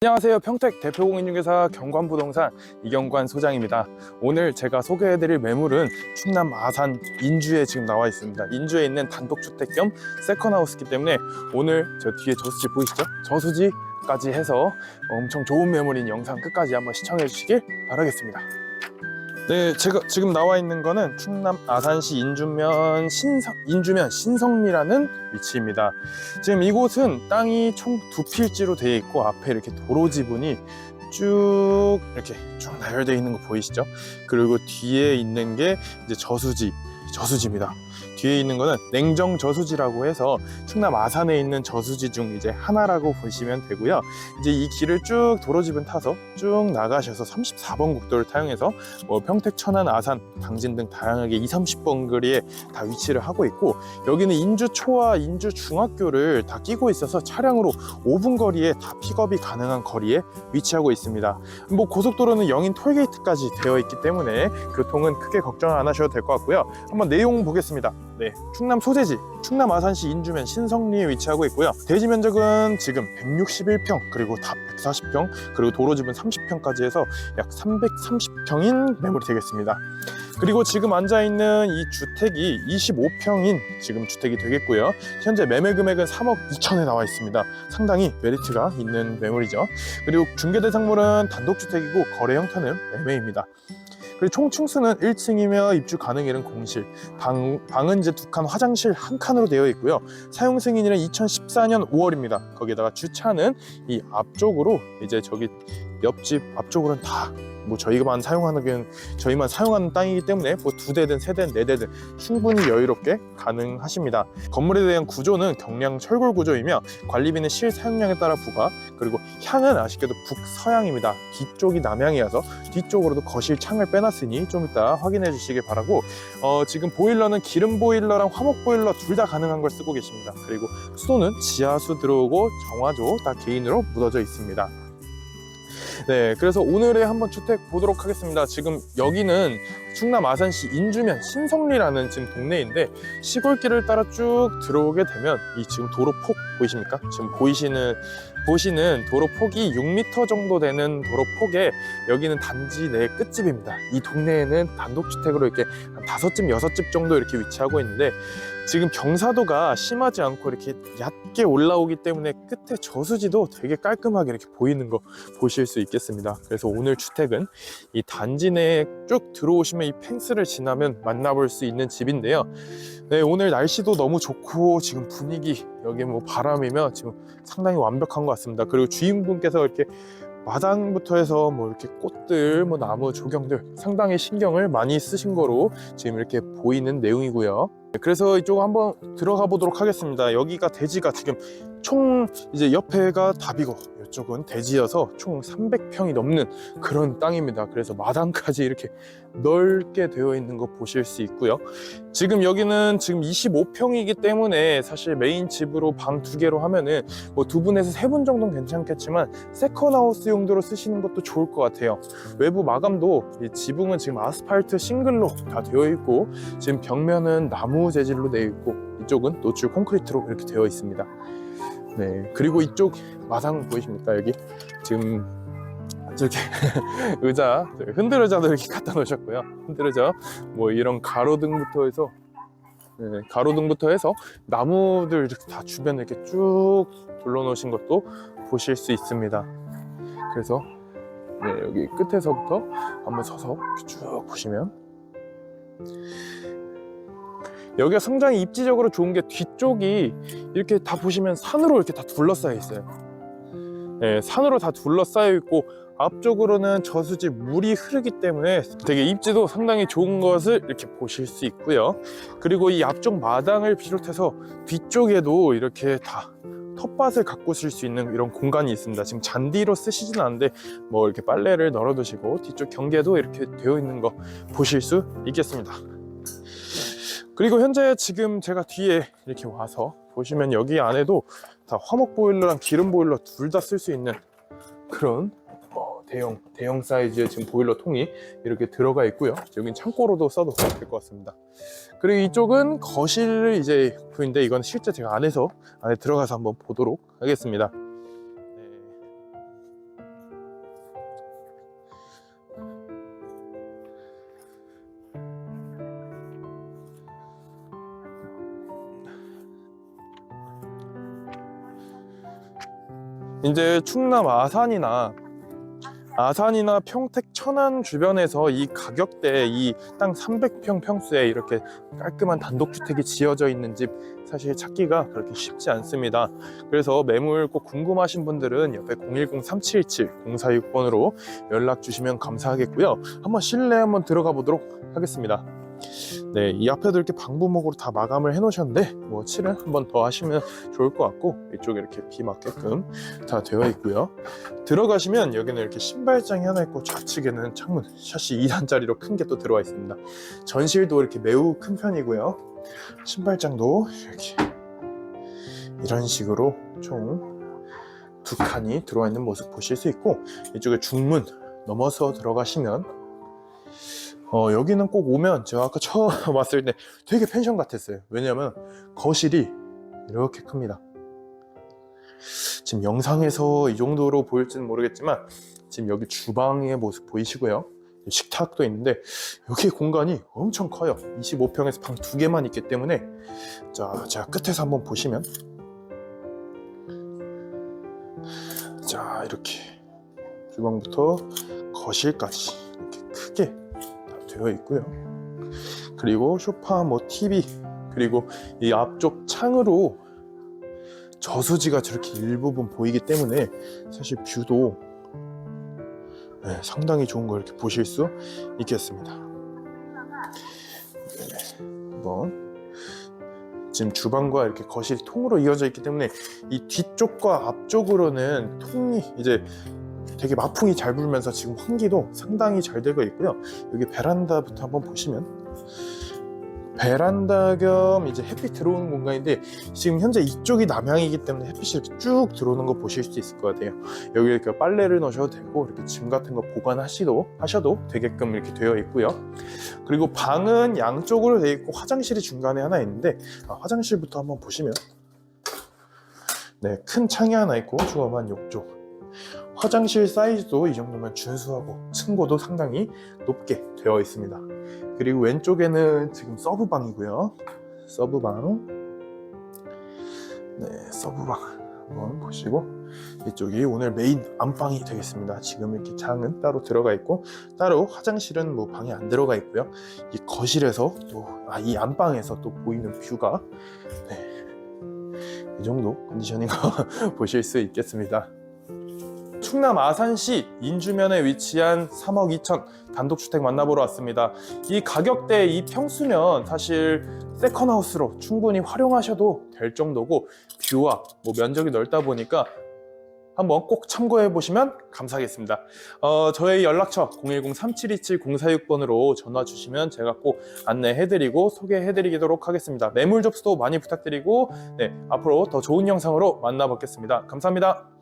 안녕하세요. 평택 대표공인중개사 경관부동산 이경관 소장입니다. 오늘 제가 소개해드릴 매물은 충남 아산 인주에 지금 나와 있습니다. 인주에 있는 단독주택 겸 세컨하우스기 때문에 오늘 저 뒤에 저수지 보이시죠? 저수지까지 해서 엄청 좋은 매물인 영상 끝까지 한번 시청해 주시길 바라겠습니다 네, 제가 지금 나와 있는 거는 충남 아산시 인주면 신성, 인주면 신성리라는 위치입니다. 지금 이곳은 땅이 총 두 필지로 되어 있고 앞에 이렇게 도로 지분이 쭉 이렇게 쭉 나열되어 있는 거 보이시죠? 그리고 뒤에 있는 게 이제 저수지, 저수지입니다. 뒤에 있는 거는 냉정 저수지라고 해서 충남 아산에 있는 저수지 중 이제 하나라고 보시면 되고요. 이제 이 길을 쭉 도로지분 타서 쭉 나가셔서 34번 국도를 타용해서 뭐 평택, 천안, 아산, 당진 등 다양하게 2, 30번 거리에 다 위치를 하고 있고 여기는 인주 초와 인주 중학교를 다 끼고 있어서 차량으로 5분 거리에 다 픽업이 가능한 거리에 위치하고 있습니다. 뭐 고속도로는 영인 톨게이트까지 되어 있기 때문에 교통은 크게 걱정 안 하셔도 될 것 같고요. 한번 내용 보겠습니다. 네, 충남 소재지, 충남 아산시 인주면 신성리에 위치하고 있고요. 대지 면적은 지금 161평, 그리고 다 140평, 그리고 도로지분 30평까지 해서 약 330평인 매물이 되겠습니다. 그리고 지금 앉아 있는 이 주택이 25평인 지금 주택이 되겠고요. 현재 매매 금액은 3억 2천에 나와 있습니다. 상당히 메리트가 있는 매물이죠. 그리고 중개 대상물은 단독주택이고 거래 형태는 매매입니다. 그리고 총 층수는 1층이며 입주 가능일은 공실, 방, 방은 이제 두 칸, 화장실 한 칸으로 되어 있고요. 사용 승인일은 2014년 5월입니다. 거기에다가 주차는 이 앞쪽으로 이제 저기 옆집 앞쪽으로는 다 뭐 저희만 사용하는 게 저희만 사용하는 땅이기 때문에 뭐 두 대든 세 대든 네 대든 충분히 여유롭게 가능하십니다. 건물에 대한 구조는 경량 철골 구조이며 관리비는 실 사용량에 따라 부과 그리고 향은 아쉽게도 북서향입니다. 뒤쪽이 남향이어서 뒤쪽으로도 거실 창을 빼놨으니 좀 이따 확인해 주시길 바라고 어, 지금 보일러는 기름 보일러랑 화목 보일러 둘 다 가능한 걸 쓰고 계십니다. 그리고 수도는 지하수 들어오고 정화조 다 개인으로 묻어져 있습니다. 네, 그래서 오늘의 한번 주택 보도록 하겠습니다. 지금 여기는 충남 아산시 인주면 신성리라는 지금 동네인데 시골길을 따라 쭉 들어오게 되면 이 지금 도로 폭 보이십니까? 지금 보이시는 보시는 도로 폭이 6m 정도 되는 도로 폭에 여기는 단지 내 끝집입니다. 이 동네에는 단독주택으로 이렇게 한 다섯 집, 여섯 집 정도 이렇게 위치하고 있는데 지금 경사도가 심하지 않고 이렇게 얕게 올라오기 때문에 끝에 저수지도 되게 깔끔하게 이렇게 보이는 거 보실 수 있겠습니다. 그래서 오늘 주택은 이 단지 내에 쭉 들어오시면 이 펜스를 지나면 만나볼 수 있는 집인데요. 네, 오늘 날씨도 너무 좋고 지금 분위기 여기 뭐 바람이며 지금 상당히 완벽한 것 같습니다. 그리고 주인분께서 이렇게 마당부터 해서 뭐 이렇게 꽃들, 뭐 나무 조경들 상당히 신경을 많이 쓰신 거로 지금 이렇게 보이는 내용이고요. 네, 그래서 이쪽 한번 들어가 보도록 하겠습니다. 여기가 대지가 지금 총 이제 옆에가 답이고 이쪽은 대지여서 총 300평이 넘는 그런 땅입니다. 그래서 마당까지 이렇게 넓게 되어 있는 거 보실 수 있고요. 지금 여기는 지금 25평이기 때문에 사실 메인 집으로 방 두 개로 하면은 뭐 두 분에서 세 분 정도는 괜찮겠지만 세컨하우스 용도로 쓰시는 것도 좋을 것 같아요. 외부 마감도 이 지붕은 지금 아스팔트 싱글로 다 되어 있고 지금 벽면은 나무 재질로 되어 있고 이쪽은 노출 콘크리트로 이렇게 되어 있습니다. 네 그리고 이쪽 마당 보이십니까 여기? 지금 저렇게 의자 흔들 의자도 이렇게 갖다 놓으셨고요. 흔들 의자 뭐 이런 가로등부터 해서 네, 가로등부터 해서 나무들 이렇게 다 주변에 이렇게 쭉 둘러놓으신 것도 보실 수 있습니다. 그래서 네, 여기 끝에서부터 한번 서서 쭉 보시면 여기가 상당히 입지적으로 좋은 게 뒤쪽이 이렇게 다 보시면 산으로 이렇게 다 둘러싸여 있어요. 네, 산으로 다 둘러싸여 있고 앞쪽으로는 저수지 물이 흐르기 때문에 되게 입지도 상당히 좋은 것을 이렇게 보실 수 있고요. 그리고 이 앞쪽 마당을 비롯해서 뒤쪽에도 이렇게 다 텃밭을 가꾸실 수 있는 이런 공간이 있습니다. 지금 잔디로 쓰시진 않는데 뭐 이렇게 빨래를 널어 두시고 뒤쪽 경계도 이렇게 되어 있는 거 보실 수 있겠습니다. 그리고 현재 지금 제가 뒤에 이렇게 와서 보시면 여기 안에도 다 화목 보일러랑 기름 보일러 둘 다 쓸 수 있는 그런 어, 대형 대형 사이즈의 지금 보일러 통이 이렇게 들어가 있고요. 여긴 창고로도 써도 될 것 같습니다. 그리고 이쪽은 거실 이제 보인데 이건 실제. 제가 안에서 안에 들어가서 한번 보도록 하겠습니다. 이제 충남 아산이나 아산이나 평택 천안 주변에서 이 가격대에 이 땅 300평 평수에 이렇게 깔끔한 단독주택이 지어져 있는 집 사실 찾기가 그렇게 쉽지 않습니다. 그래서 매물 꼭 궁금하신 분들은 옆에 010-3717-046번으로 연락 주시면 감사하겠고요. 한번 실내 한번 들어가 보도록 하겠습니다. 네, 이 앞에도 이렇게 방부목으로 다 마감을 해 놓으셨는데 뭐 칠을 한 번 더 하시면 좋을 것 같고 이쪽에 이렇게 비 맞게끔 다 되어 있고요. 들어가시면 여기는 이렇게 신발장이 하나 있고 좌측에는 창문 샷시 2단짜리로 큰 게 또 들어와 있습니다. 전실도 이렇게 매우 큰 편이고요. 신발장도 이렇게 이런 식으로 총 두 칸이 들어와 있는 모습 보실 수 있고 이쪽에 중문 넘어서 들어가시면 어, 여기는 꼭 오면 제가 아까 처음 왔을 때 되게 펜션 같았어요. 왜냐면 거실이 이렇게 큽니다. 지금 영상에서 이 정도로 보일지는 모르겠지만 지금 여기 주방의 모습 보이시고요. 식탁도 있는데 여기 공간이 엄청 커요. 25평에서 방 두 개만 있기 때문에 자, 제가 끝에서 한번 보시면 자, 이렇게 주방부터 거실까지 되어 있고요. 그리고 소파, 뭐 TV, 그리고 이 앞쪽 창으로 저수지가 저렇게 일부분 보이기 때문에 사실 뷰도 네, 상당히 좋은 걸 이렇게 보실 수 있겠습니다. 네, 한번 지금 주방과 이렇게 거실이 통으로 이어져 있기 때문에 이 뒤쪽과 앞쪽으로는 통이 이제 되게 마풍이 잘 불면서 지금 환기도 상당히 잘 되고 있고요. 여기 베란다부터 한번 보시면 베란다 겸 이제 햇빛 들어오는 공간인데 지금 현재 이쪽이 남향이기 때문에 햇빛이 이렇게 쭉 들어오는 거 보실 수 있을 것 같아요. 여기 이렇게 빨래를 넣으셔도 되고 이렇게 짐 같은 거 보관하시도 하셔도 되게끔 이렇게 되어 있고요. 그리고 방은 양쪽으로 되어 있고 화장실이 중간에 하나 있는데 아, 화장실부터 한번 보시면 네, 큰 창이 하나 있고 주엄한 욕조. 화장실 사이즈도 이 정도면 준수하고 층고도 상당히 높게 되어 있습니다. 그리고 왼쪽에는 지금 서브방이고요. 서브방. 네, 서브방 한번 보시고 이쪽이 오늘 메인 안방이 되겠습니다. 지금 이렇게 장은 따로 들어가 있고 따로 화장실은 뭐 방에 안 들어가 있고요. 이 거실에서 또아이 안방에서 또 보이는 뷰가 네, 이 정도 거 보실 수 있겠습니다. 충남 아산시 인주면에 위치한 3억 2천 단독주택 만나보러 왔습니다. 이 가격대 이 평수면 사실 세컨하우스로 충분히 활용하셔도 될 정도고 뷰와 뭐 면적이 넓다 보니까 한번 꼭 참고해 보시면 감사하겠습니다. 어, 저의 연락처 010-3727-046번으로 전화 주시면 제가 꼭 안내해 드리고 소개해 드리도록 하겠습니다. 매물 접수도 많이 부탁드리고 네, 앞으로 더 좋은 영상으로 만나 뵙겠습니다. 감사합니다.